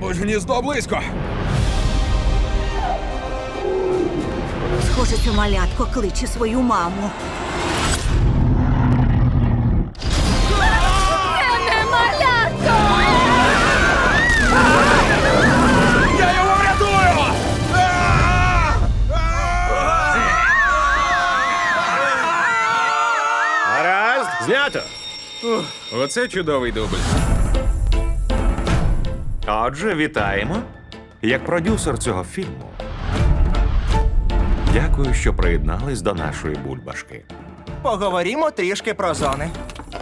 Мабуть, гніздо близько. Схоже, це малятко кличе свою маму. Я його врятую! А! Гаразд, знято. Оце чудовий дубль. Отже, вітаємо. Як продюсер цього фільму. Дякую, що приєднались до нашої бульбашки. Поговоримо трішки про зони.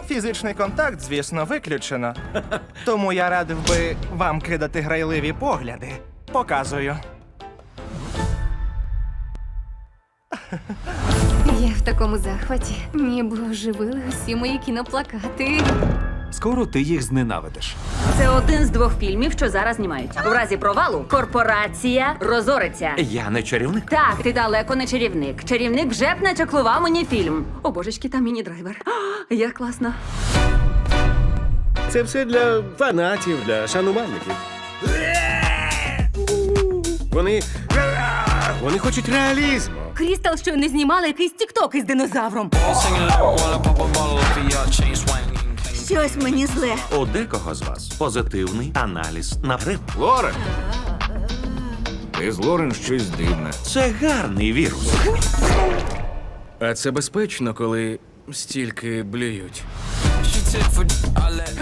Фізичний контакт, звісно, виключено. Тому я радив би вам кидати грайливі погляди. Показую. Я в такому захваті, ніби оживили усі мої кіноплакати. Скоро ти їх зненавидиш. Це один з двох фільмів, що зараз знімають. В разі провалу корпорація розориться. Я не чарівник. Так, ти далеко не чарівник. Чарівник вже б начаклував мені фільм. О, божечки, там міні-драйвер. А, Як класно. Це все для фанатів, для шанувальників. Вони. Вони хочуть реалізму. Крістал щойно знімала якийсь тікток із динозавром. Щось мені зле. У декого з вас позитивний аналіз на грип. Лорен! Ти з Лорен щось дивне. Це гарний вірус. А це безпечно, коли стільки блюють.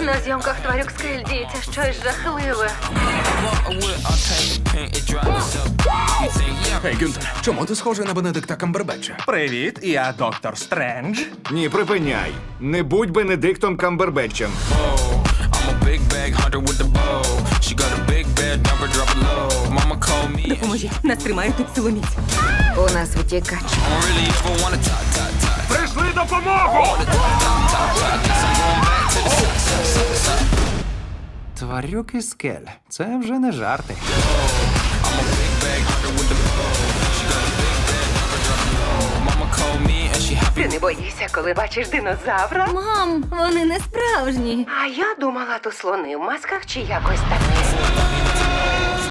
На зйомках тварюк скель діється щось жахливе. Гей, Гюнтер, чому ти схожий на Бенедикта Камбербетча? Привіт, я доктор Стрендж. Ні, припиняй. Не будь Бенедиктом Камбербетчем. Me. Допоможі, нас тримає тут силоміць. У нас talk. Прийшли допомогу! Тварюки скель. Це вже не жарти. Не боїшся, коли бачиш динозавра? Мам, вони не справжні. А я думала, то слони в масках чи якось так.